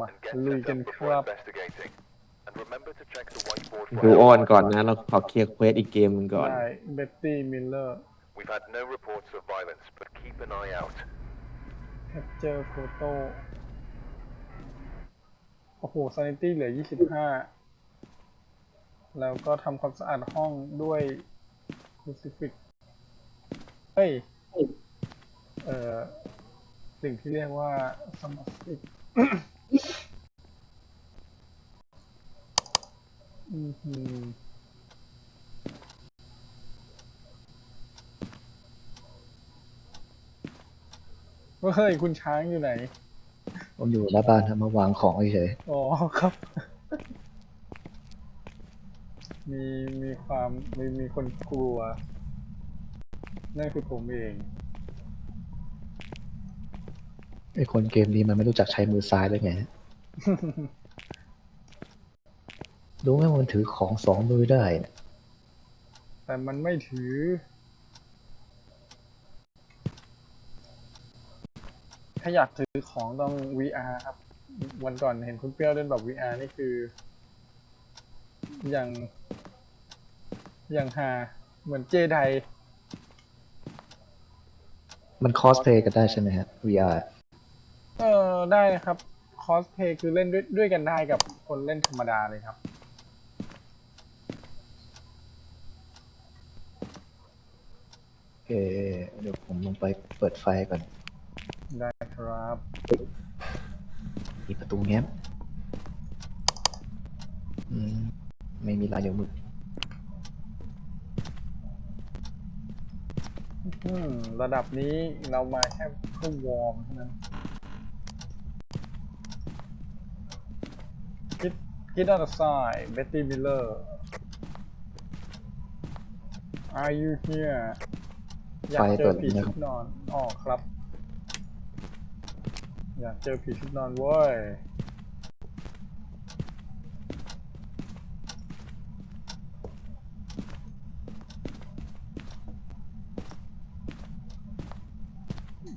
Ma, and get lui set can up before crap. investigating. And remember to check the whiteboard ดู for อ้อน any ก่อน violence. นะ เราขอเคลียร์เควสอีกเกมหนึงก่อน ได้เบ็ตตี้มิลเลอร์ We've had no reports of violence, but keep an eye out. แคปเจอร์โฟโต้โอ้โหซานิตี้เหลือ 25 แล้วก็ทำความสะอาดห้องด้วยคูซิฟิกเฮ้ย เอ่อ สิ่งที่เรียกว่าสมาชิก อือหือเฮ้ยคุณช้างอยู่ไหน ผมอยู่หน้าบ้านครับมาวางของเฉยอ๋อครับ มีมีความมีมีคนกลัว นั่นคือผมเอง ไอ้คนเกมนี้มันไม่รู้จักใช้มือซ้ายเลยไง รู้ไหมว่ามันถือของสองมือได้เนี่ยแต่มันไม่ถือ ถ้าอยากถือของต้อง VR ครับ วันก่อนเห็นคุณเปรี้ยวเล่นแบบ VR นี่คือ อย่าง อย่างฮาเหมือนเจไดมันคอสเพลย์กันได้ใช่ไหมฮะ VR เออได้นะครับคอสเพย์คือเล่นด้วยด้วยกันได้กับคนเล่นธรรมดาเลยครับ โอเค เดี๋ยวผมลงไปเปิดไฟก่อนได้ครับมีประตูแง้มอืมไม่มีลายเดียวมืออืมระดับนี้เรามาแค่เพื่อวอร์มเท่านั้น คิดคิดด้านซ้ายเบ็ตตี้มิลเลอร์ Are you here อยากเจอผีชุดนอนอ๋อครับ อยากเจอผีชุดนอนเว้ย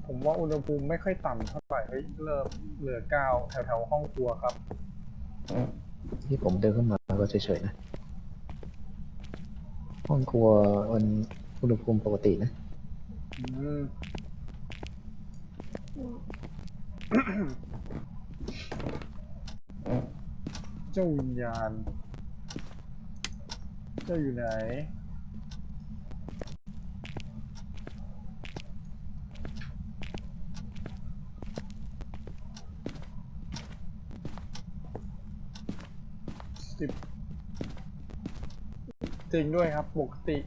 ผมว่าอุณหภูมิไม่ค่อยต่ำเท่าไหร่ เฮ้ย เริ่มเหลือเก้าแถวๆห้องครัวครับ ที่ผมเดินเข้ามาก็เฉยๆนะ ห้องครัวมันอุณหภูมิปกตินะ อืมเจ้าวิญญาณ เจ้าอยู่ไหน สิบจริงด้วยครับ ปกติ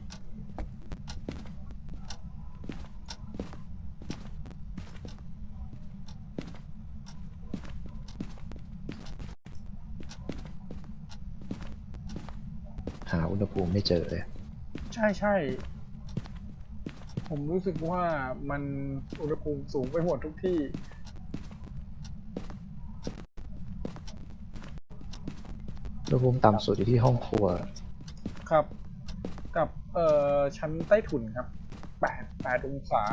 หาอุณหภูมิไม่เจอเลย ใช่ใช่ ผมรู้สึกว่ามันอุณหภูมิสูงไปหมดทุกที่ อุณหภูมิต่ำสุดอยู่ที่ห้องครัว ครับ กับเอ่อชั้นใต้ถุนครับแปดแปดองศา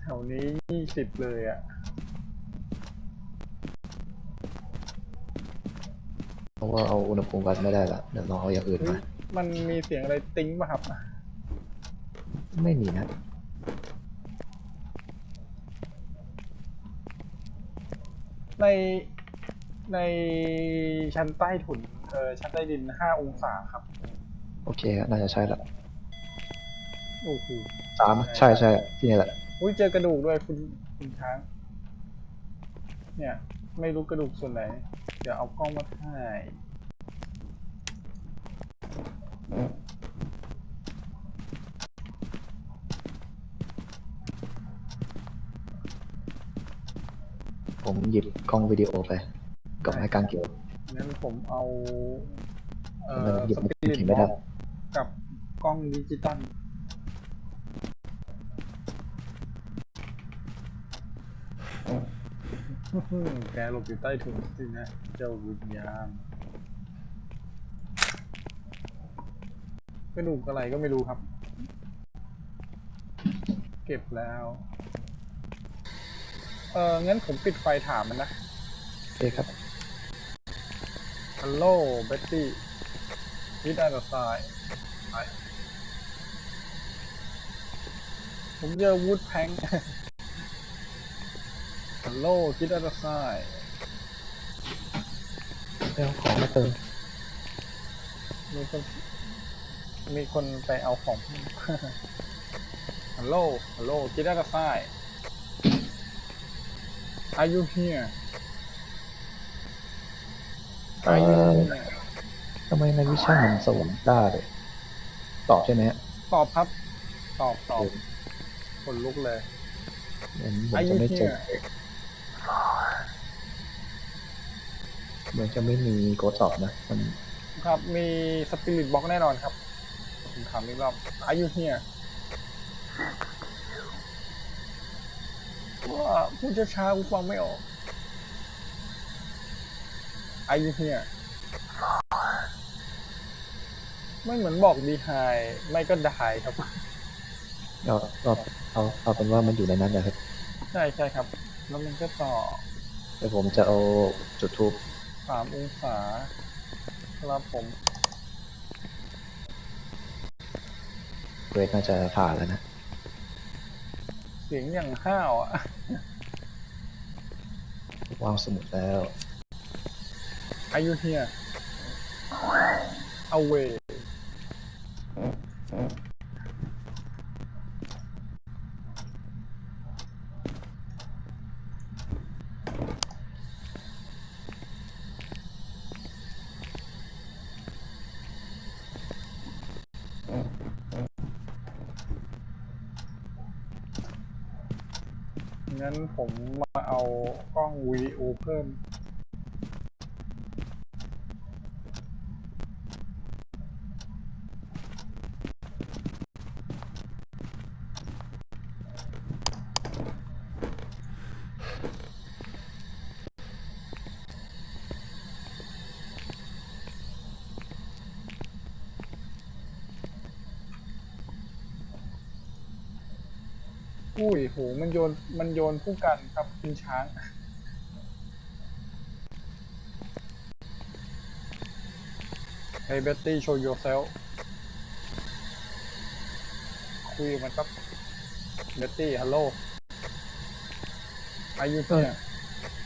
แถวนี้ยี่สิบเลยอะ่ะเพราะว่าเอาอุณหภูมิวัดไม่ได้ละเดี๋ยวลองเอาอย่างอื่นเฮ้มายมันมีเสียงอะไรติ้งป่ะครับ ไม่มีนะ ในในชั้นใต้ถุนเออชั้นใต้ดินห้าองศาครับโอเคฮะน่าจะใช่ละโอ้โหสามใช่ใช่ที่นี่แหละอุ้ยเจอกระดูกด้วยคุณคุณช้าง เนี่ย ไม่รู้กระดูกส่วนไหน เดี๋ยวเอากล้องมาถ่าย ผมหยิบกล้องวิดีโอไปกล่องให้กลางเขียวงั้นผมเอา เอ่อทำไมหยิบสไม่ปิริตถึงไม่บได้อลกับกล้องดิจิตอลอื้อหือแกหลบอยู่ใต้ถุนสินะ เจ้าวิญญาณกระดูกอะไรก็ไม่รู้ครับ เก็บแล้ว เอองั้นผมปิดไฟถามมันนะโอเคครับ ฮัลโหลเบ็ตตี้ฮิตอันดอร์ไซผมเจอวูดแพงฮัลโหลฮิตอันดอร์ไซไปเอาของมาเติมมีคนมีคนไปเอาของฮัลโหลฮัลโหลฮิตอันดอร์ไซ Are you here เอ่ Are you อ here ทำไมในวิชั่นมันสวรรค์ต้าเลยตอบใช่ไหมฮะตอบครับ ตอบตอบคนลุกเลย เหมือนเหมือน Are จะ you ไม่เจอ here เหมือนจะไม่มีโกดตอบนะมันครับ มีสปิริตบ็อกแน่นอนครับ ผมถามอีกรอบ Are you here ว่าพูดช้าๆกูฟังไม่ออก Are you here ไม่เหมือนบอกดีไฮไม่ก็ดายครับ เอาเอาเอาเอาเป็นว่ามันอยู่ในนั้นนะครับ ใช่ใช่ครับ แล้วมันก็ต่อเดี๋ยวผมจะเอาจุดทูบสามองศาครับผมเกรดน่าจะผ่านแล้วนะ เสียงอย่างห้าวอะ วางสมุดแล้ว Are you here away งั้นผมม กล้องวิดีโอเพิ่ม ยโหมันโยนมันโยนผู้กันครับคุณช้าง Hey Betty show yourself คุยกับมันครับ Betty hello Are you here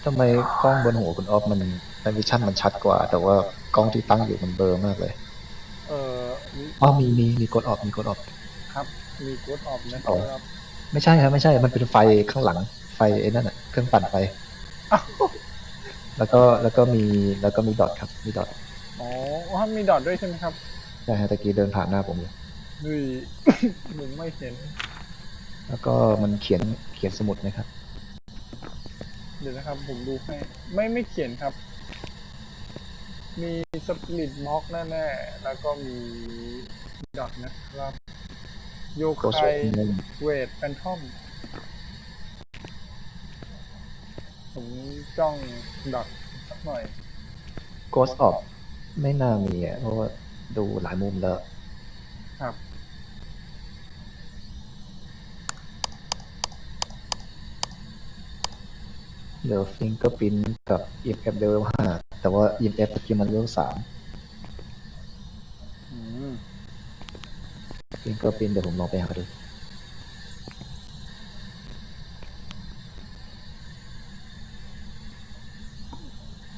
ทำไมกล้องบนหัวคุณออฟมันในวิชั่นมันชัดกว่า แต่ว่ากล้องที่ตั้งอยู่มันเบลอมากเลย เอออ๋อมีมีมีกดออกมีกดออกครับ มีกดออบนะคอ๋อรับ ไม่ใช่ครับไม่ใช่ มันเป็นไฟข้างหลัง ไฟไอ้นั่นอะเครื่องปั่นไฟอ้าวแล้วก็แล้วก็มีแล้วก็มีดอทครับ มีดอทอ๋อว่ามีดอทด้วยใช่ไหมครับใช่ฮะตะกี้เดินผ่านหน้าผมอยู่เฮ้ย ผมไม่เห็น แล้วก็มันเขียนเขียนสมุดนะครับ เดี๋ยวนะครับ ผมดูให้ ไม่ไม่เขียนครับ มีสปริตม็อกแน่ๆ แล้วก็มีดอทนะครับ โยโกสคายโเวทแฟนทอม ผมจ้องดอทสักหน่อยกสออกไม่น่ามีอะเพราะว่าดูหลายมุมแล้วครับเหลือฟิงเกอร์พินกับ EMF level 5แต่ว่า EMF ตะกี้มัน level อืม 3 ฟิงเกอร์พินเดี๋ยวผมลองไปหาดู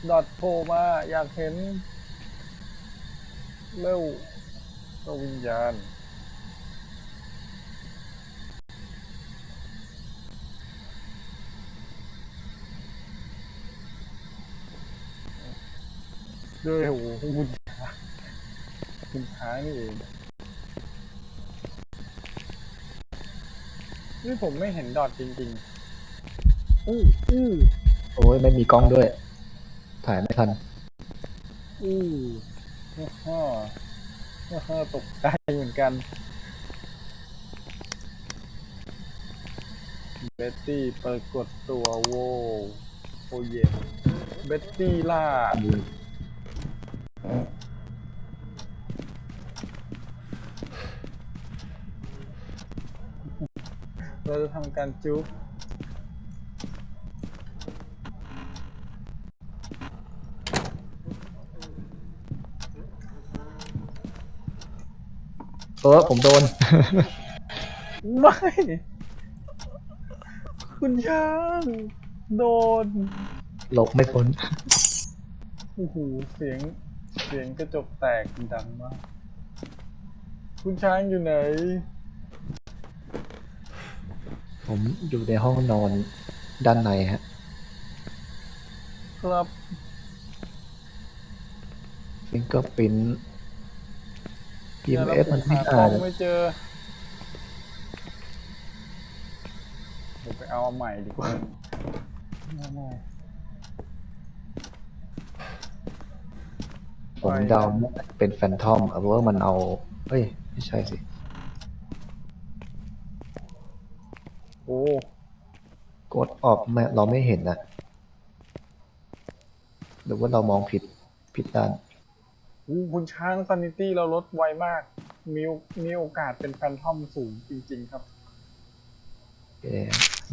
ดอทโผล่มาอยากเห็น เร็วดวงวิญญาณ ด้วยโอ้โหคุณช้าคุณช้างนี่เอง นี่ผมไม่เห็นดอทจริงๆ อู้อู้โอ้ยไม่มีกล้องด้วย ถ่ายไม่ทัน อู้ฮ่าฮ่าฮ่าฮ่าตกใจเหมือนกันเบตตี้ปรากฏตัวโว้วโอเย่เบตตี้ล่า เราจะทำการจุ๊บเออผมโดน ไม่ คุณช่างโดน หลบไม่พ้น โอ้โห เสียง เสียงกระจกแตกดังมาก คุณช้างอยู่ไหน ผมอยู่ในห้องนอนด้านในฮะ ครับฟิงเกอร์ปิ้น เนี่ยแล้ว PMF ผมันมไม่หาอ่านของไม่เจอผมไปเอาอันใหม่ดีกว่าเอาใหม่ผมเดาว่าเป็นแฟนทอมเอาว่ามันเอา เฮ้ย ไม่ใช่สิ อ้กดออกไม่เราไม่เห็นนะหรือว่าเรามองผิดผิดด้านโหคุณช้างซันิตี้เราลดไวมาก มีโอมีโอกาสเป็นแฟนทอมสูงจริง ๆ ครับโอเค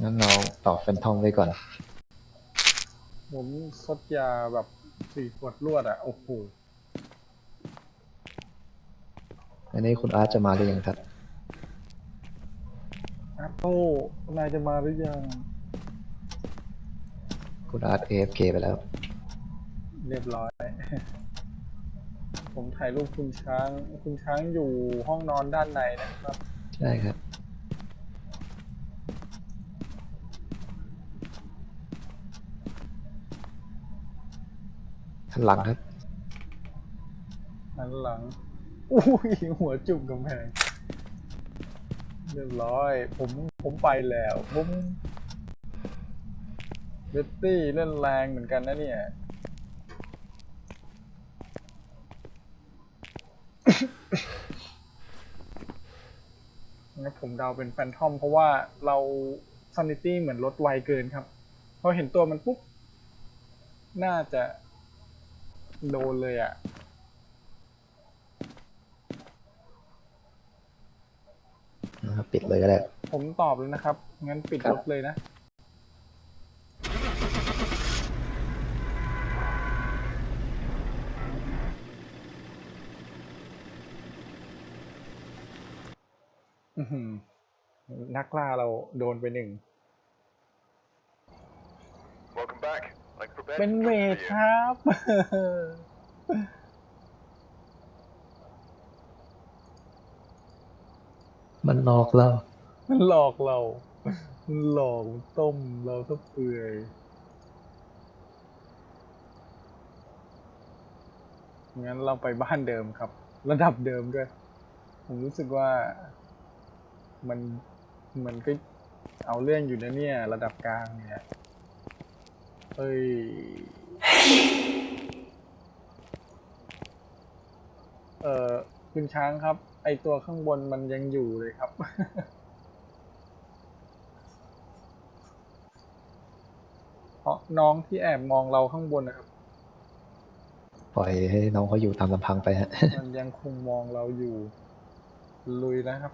งั้นเราต่อแฟนทอมไว้ก่อน ผมซดยาแบบสี่ขวดรวดอะ โอ้โห อันนี้คุณอาร์ตจะมาหรือยังครับแอ ปเปิลนายจะมาหรือยัง คุณอาร์ต AFK ไปแล้ว เรียบร้อย ผมถ่ายรูปคุณช้าง คุณช้างอยู่ห้องนอนด้านในนะครับ ใช่ครับ ข้างหลังครับ หันหลัง อุ้ยหัวจุ่มกำแพง เรียบร้อย ผมผมไปแล้ว ผมเบตตี้เล่นแรงเหมือนกันนะเนี่ยงั้นผมเดาเป็นแฟนทอม เพราะว่าเราซันิตี้เหมือนลดไวเกินครับพอเห็นตัวมันปุ๊บ น่าจะโดนเลยอะ นะครับปิดเลยก็ได้ ผมตอบเลยนะครับ งั้นปิดครับรถเลยนะ อื้อหือนักล่าเราโดนไปหนึ่ง Welcome back. I've prepared เป็น some เว drinks ท for ค you. รับ มันหลอกเรา มันหลอกเรา มันหลอกมันต้มเราทับเปื่อยงั้นเราไปบ้านเดิมครับ ระดับเดิมด้วย ผมรู้สึกว่ามันมันก็เอาเรื่องอยู่นะเนี่ย ระดับกลางเนี่ยเอ้ยเออคุณช้างครับ ไอตัวข้างบนมันยังอยู่เลยครับ เพราะน้องที่แอบมองเราข้างบนนะครับ ปล่อยให้น้องเขาอยู่ตามลำพังไปฮะ มันยังคงมองเราอยู่ ลุยนะครับ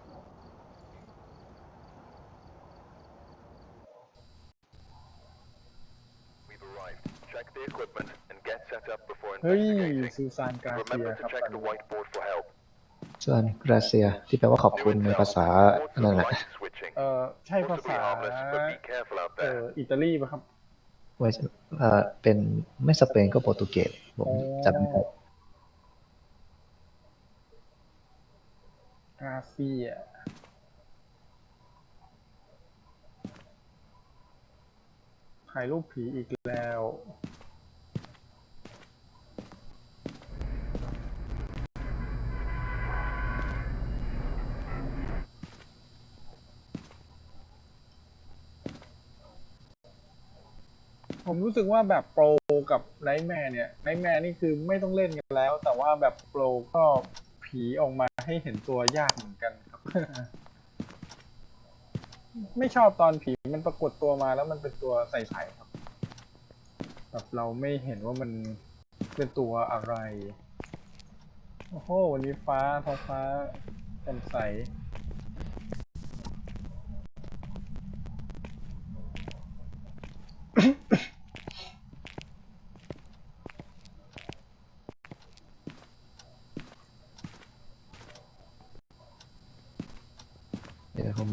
We've arrived. Check the equipment and get set up before เฮ้ย investigating. ซูซานกา And เซีย remember ครับ to ตอน check the นี้ whiteboard for help. ส่วนกราเซียที่แปลว่าขอบคุณ New ใน intel. ภาษา Reports นั่น of แหละ light switching. เอ่อใช่ภา Possibly ษา harmless, but be careful out เอ่อ there. อิตาลีป่ะครับไว้เอ่อเป็นไม่สเปนก็โปรตุเกสผมอ๋อจำไม่ได้กาเซียถ่ายรูปผีอีกแล้ว รู้สึกว่าแบบโปรกับไนท์แมร์เนี่ยไนท์แมร์นี่คือไม่ต้องเล่นกันแล้ว แต่ว่าแบบโปรก็ผีออกมาให้เห็นตัวยากเหมือนกันครับ ไม่ชอบตอนผีมันปรากฏตัวมาแล้วมันเป็นตัวใสๆครับแบบเราไม่เห็นว่ามันเป็นตัวอะไร โอ้โห วันนี้ฟ้าท้องฟ้าแจ่มใส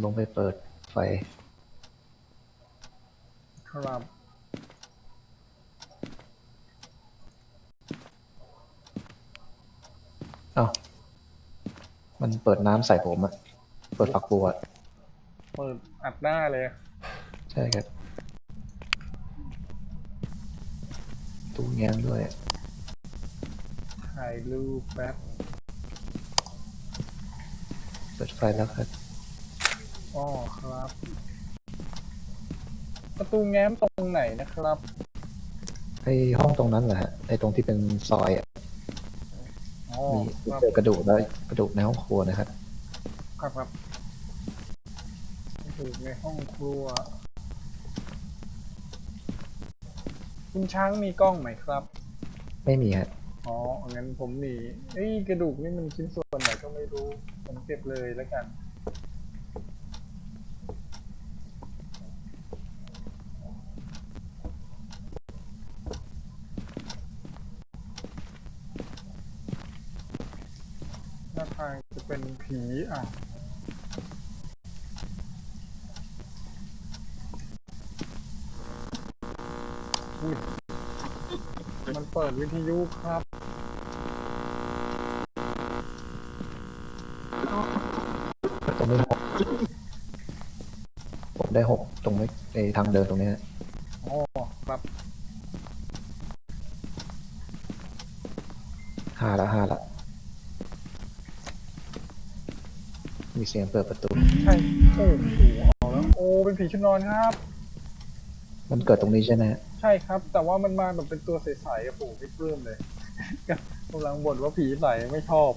ลงไปเปิดไฟ ครับ เอ้ามันเปิดน้ำใส่ผมอะเปิดฝักบัวอะเปิดอัดหน้าเลย ใช่ครับ ตู้แง้มด้วย ถ่ายรูปแป๊บ เปิดไฟแล้วครับ อ๋อครับ ประตูแง้มตรงไหนนะครับ ไอห้องตรงนั้นแหละฮะไอตรงที่เป็นซอยอะอ๋อมีครับเจอกระดูกแล้วกระดูกในห้องครัวนะครับครับครับอยู่ในห้องครัว คุณช้างมีกล้องไหมครับ ไม่มีฮะอ๋อ งั้นผมมีเอ้ยกระดูกนี่มันชิ้นส่วนไหนก็ไม่รู้ ผมเก็บเลยแล้วกัน หน้าทางจะเป็นผี อะอุ้ยมันเปิดวิทยุครับ ตรงนี้หกผมได้หกตรงนี้ในทางเดินตรงนี้ฮะอ๋อครับ ห้าละห้าละ มีเสียงเปิดประตู ใช่โอ้โหเอาแล้วโอ้เป็นผีชุดนอนครับ มันเกิดตรงนี้ใช่ไหมฮะใช่ครับ แต่ว่ามันมาแบบเป็นตัวใสๆอะโอ้โหไม่ปลื้มเลยกำลังบ่นว่าผีใสไม่ชอบ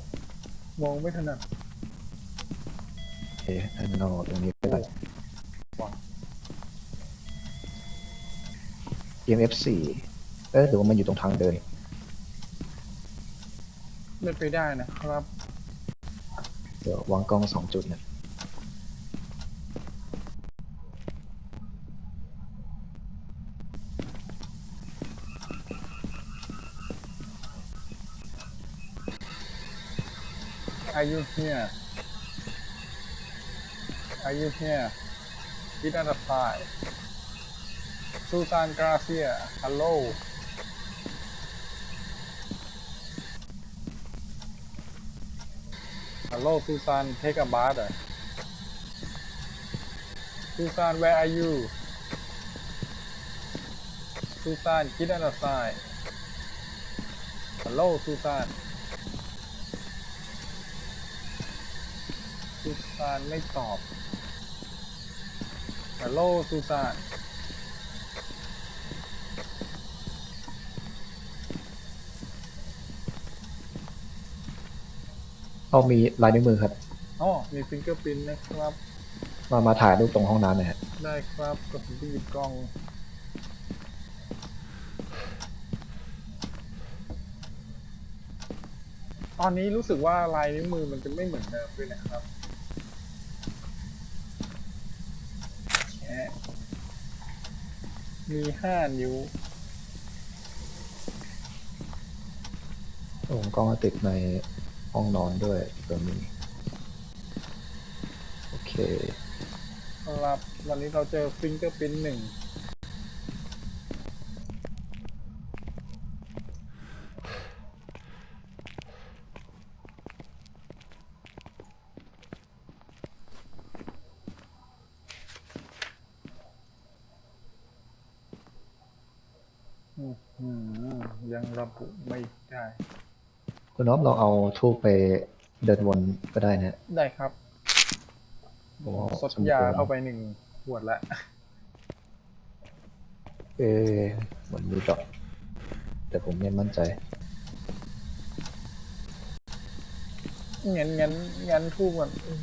มองไม่ถนัดโอเคอันนอกตรงนี้ไปก่อนว้าว EMF สี่เอ๊ะหรือว่ามันอยู่ตรงทางเดินเป็นไปได้นะครับ เดี๋ยววางกล้องสองจุดเนี่ยอายุเฮียอายุเฮียดิดาตาไซูซานกราเซียฮัลโหล ฮัลโหลซูซาน take a bath อะซูซาน where are you ซูซาน get on the side ฮัลโหลซูซานซูซานไม่ตอบฮัลโหลซูซาน เอามีลายนิ้วมือครับ อ๋อมีฟิงเกอร์พินนะครับ มามาถ่ายรูปตรงห้องน้ำหน่อยฮะได้ครับกับผมจะหยิบกล้อง ตอนนี้รู้สึกว่าลายนิ้วมือมันจะไม่เหมือนเดิมด้วยนะครับแชะมีห้านิ้วตรงกล้องติดใน ห้องนอนด้วยตัวนี้โอเค ครับ วันนี้เราเจอฟิงเกอร์พินหนึ่ง อื้อหือยังระบุไม่ได้ คุณน้อมลองเอาทูบไปเดินวนก็ได้นะฮะ ได้ครับโอ้ซดยาเข้าไปหนึ่งขวดละเอ๊ะเหมือนมีดอกแต่ผมไม่มั่นใจ งั้นงั้นงั้นทูบก่อนอื้อ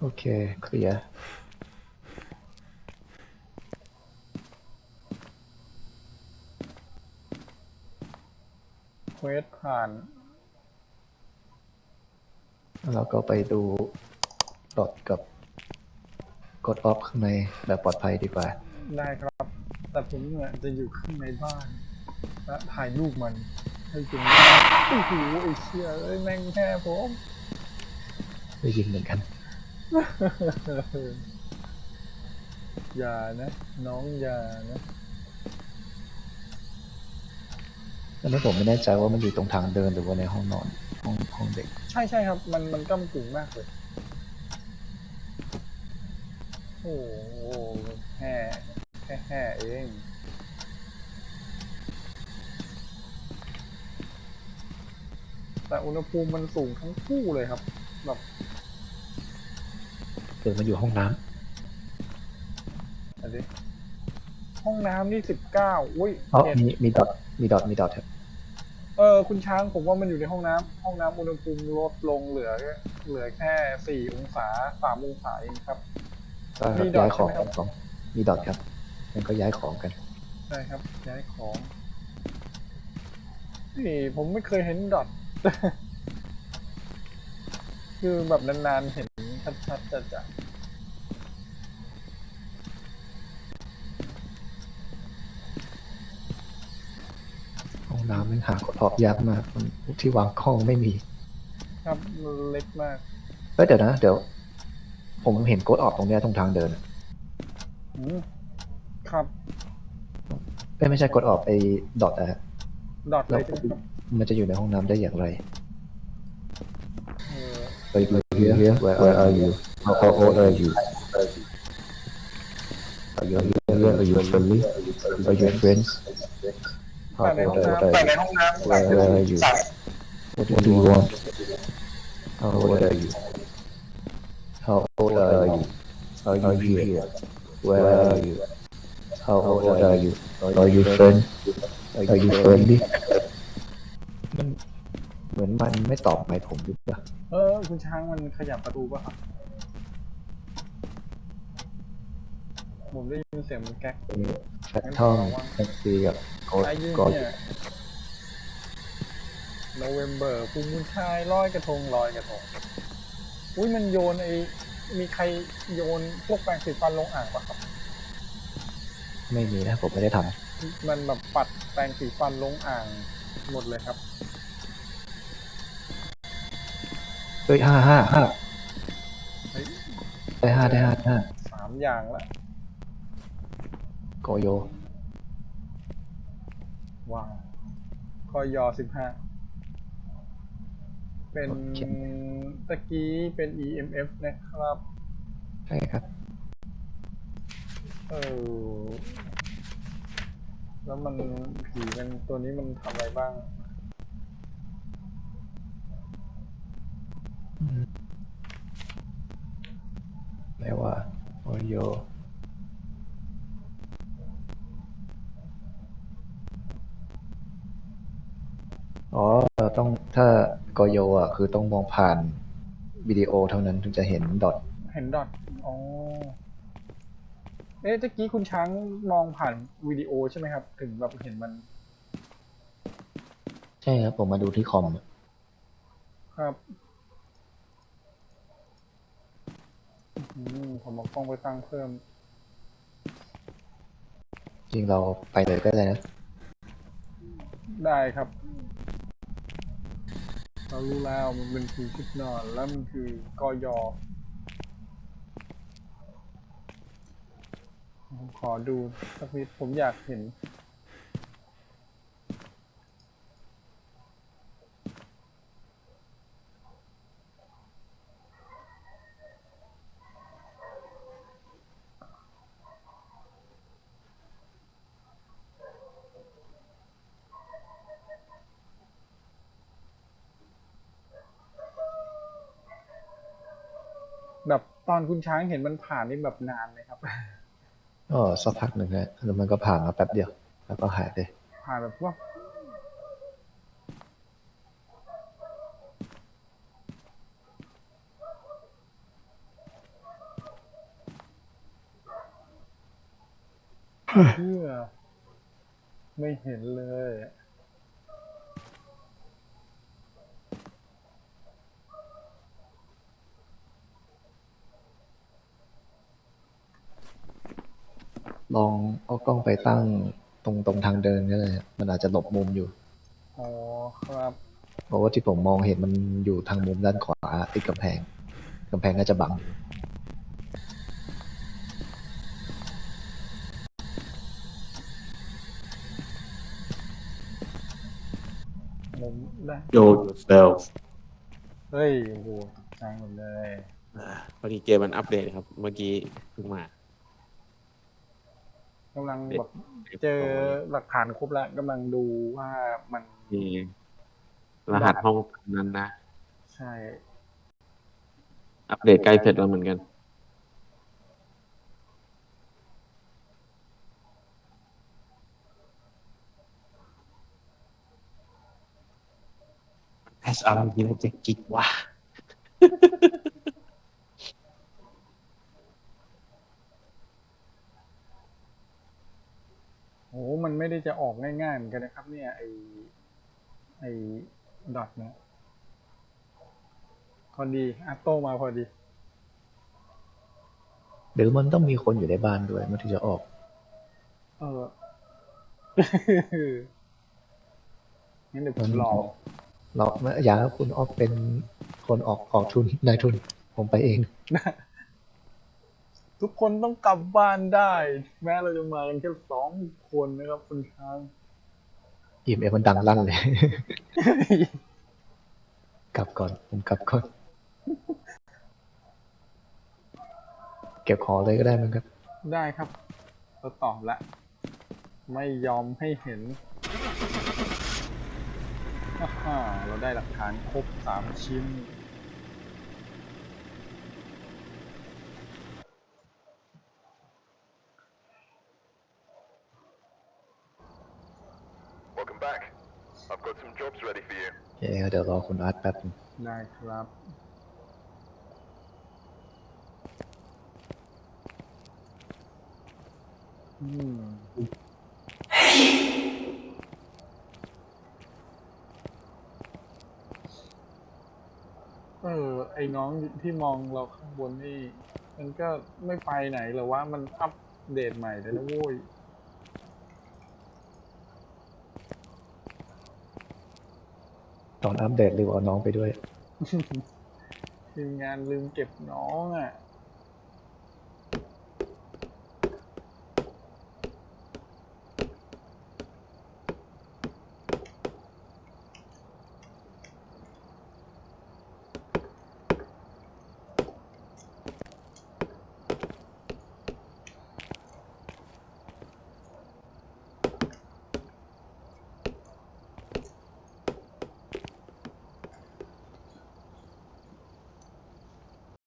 โอเค เคลียร์ เควสผ่านแล้วเราก็ไปดูดอทกับกดออฟข้างในแบบปลอดภัยดีกว่า ได้ครับ แต่ผมเนี่ยจะอยู่ข้างในบ้านและถ่ายรูปมัน ให้จริงโอ้โหไอ้เชี่ยเอ้ยแม่งแค่ผมได้ยินเหมือนกัน อย่านะ น้องอย่านะ ต อนนี้ผมไม่แน่ใจว่ามันอยู่ตรงทางเดินหรือว่าในห้องนอนห้องห้องเด็ก ใช่ใช่ครับ มันมันก้ากึ่งมากเลย โอ้โหแค่แค่แค่เองแต่อุณหภูมิมันสูงทั้งคู่เลยครับแบบเกิดมันอยู่ห้องน้ำอันนี้ห้องน้ำนี่สิบเก้าอุ้ยเอ๋อเจ็ดมีมีดอท มีดอทมีดอทครับเออคุณช้างผมว่ามันอยู่ในห้องน้ำห้องน้ำอุณหภูมิลดลงเหลือเหลือแค่สี่องศาสามองศาเองครับก็มีดอทย้ายของใช่ไหมครับ ของมีดอทครับงั้นก็ย้ายของกันใช่ครับย้ายของนี่ผมไม่เคยเห็นดอท คือแบบนานๆเห็นชัดๆจะจะ ห้อง น้ำมันหากดออกยากมากมันที่วางข้องไม่มี ครับมันเล็กมากเอ้ยเดี๋ยวนะ เดี๋ยว ผมเห็นโกดออกตรงเนี้ยตรงทางเดินอืมครับเอ้ยไม่ใช่กดออกไอ้ดอทอะฮะดอทเลแล้วยใช่ไหมครับมันจะอยู่ในห้องน้ำได้อย่างไรเออ Are you here? Where, Where are you? How, how old are you? Are you here? Are you friendly? Are you friends? How แต่ใน old ห้อง are น้ำแต่ใน you? ห้องน้ำ Where, where are you? What do you want? How old are you? How old are you? Are you here? Where are you? How old are you? Are you friend? Are you friendly? มันเหมือนมันไม่ตอบหมายผมหรือเปล่า เออ คุณช้างมันขยับประตูป่ะครับ ผมได้ยินเสียงมันแก๊กแฟตทอมแท็กซี่กับโกดไอ้ยี่กดเนี่ยโนเวมเบอร์ภูมิชายลอยกระทงลอยกระทง อุ้ยมันโยนไอ้มีใครโยนพวกแปรงสีฟันลงอ่างปะครับ ไม่มีนะผมไม่ได้ทมันแบบปัดแปรงสีฟันลงอ่างหมดเลยครับำเฮ้ยห้าห้าห้าเฮ้ย ได้ห้าได้ห้าได้ห้าสามอย่างละโกโยว้าวคอยอสิบห้าเป็นโอเค ตะกี้เป็น EMF นะครับ ใช่ครับ เออ แล้วมันผีมันตัวนี้มันทำอะไรบ้าง ไม่ว่าโกโย อ๋อเราต้องถ้าโกโยอะ คือต้องมองผ่านวิดีโอเท่านั้นถึงจะเห็นดอทเห็นดอทอ๋อเอ๊ะตะกี้คุณช้างมองผ่านวิดีโอใช่ไหมครับ ถึงแบบเห็นมัน ใช่ครับ ผมมาดูที่คอมครับอืมผมเอากล้องไปตั้งเพิ่ม จริงเราไปเลยก็ได้นะ ได้ครับ เรารู้แล้วมันเป็นผีชุดนอนแล้วมันคือกอยอผมขอดูสักนิดผมอยากเห็น คุณช้างเห็นมันผ่านนี่แบบนานเลยครับ ก็สักพักหนึ่งนะแล้วมันก็ผ่านมาแป๊บเดียว แล้วก็หายไปผ่านแบบว่าเพื่อไม่เห็นเลย ลอง เอากล้องไปตั้งตรงตรงทางเดินก็เลยมันอาจจะหลบมุมอยู่ อ๋อครับเพราะว่าที่ผมมองเห็นมันอยู่ทางมุมด้านขวาติดกำแพงกำแพงน่าจะบังผมได้โยนเซลเฮ้ยโอ้โหตกใจหมดเลย พอดีเกมมันอัปเดตครับ เมื่อกี้เพิ่งมา กำลังแบบเจอหลักฐานครบแล้วกำลังดูว่ามันมีรหัสห้องนั้นนะ ใช่ อัปเดตใกล้เสร็จแล้วเหมือนกัน แอสอะไรที่เราจะกิกวะ มันไม่ได้จะออกง่ายๆเหมือนกันนะครับ เนี่ยไอไอดอทเนี่ยพอดีอัตโตมาพอดี หรือมันต้องมีคนอยู่ในบ้านด้วย มันถึงจะออก เอองั้นเดี๋ยวผมลองเราไม่อยากให้คุณออกเป็นคนออกออกทุนนายทุนผมไปเอง ทุกคนต้องกลับบ้านได้ แม้เราจะมากันแค่สองคนนะครับคุณช้างอีเมลมันดังลั่นเลย กลับก่อนผมกลับก่อน เก็บของเลยก็ได้มั้งครับ ได้ครับเราตอบละ ไม่ยอมให้เห็นฮ่าฮ่าเราได้หลักฐานครบสามชิ้น Welcome back. I've got some jobs ready for you. เอ๊ะเดี๋ยวรอคุณอาร์ตแป๊บนึงได้ครับ อืมเออ ไอ้น้องที่มองเราข้างบนนี่ มันก็ไม่ไปไหนหรอว่ามันอัปเดตใหม่เลยนะโว้ย อนอัปเดตลืมเอาน้องไปด้วย ทีมงานลืมเก็บน้องอะ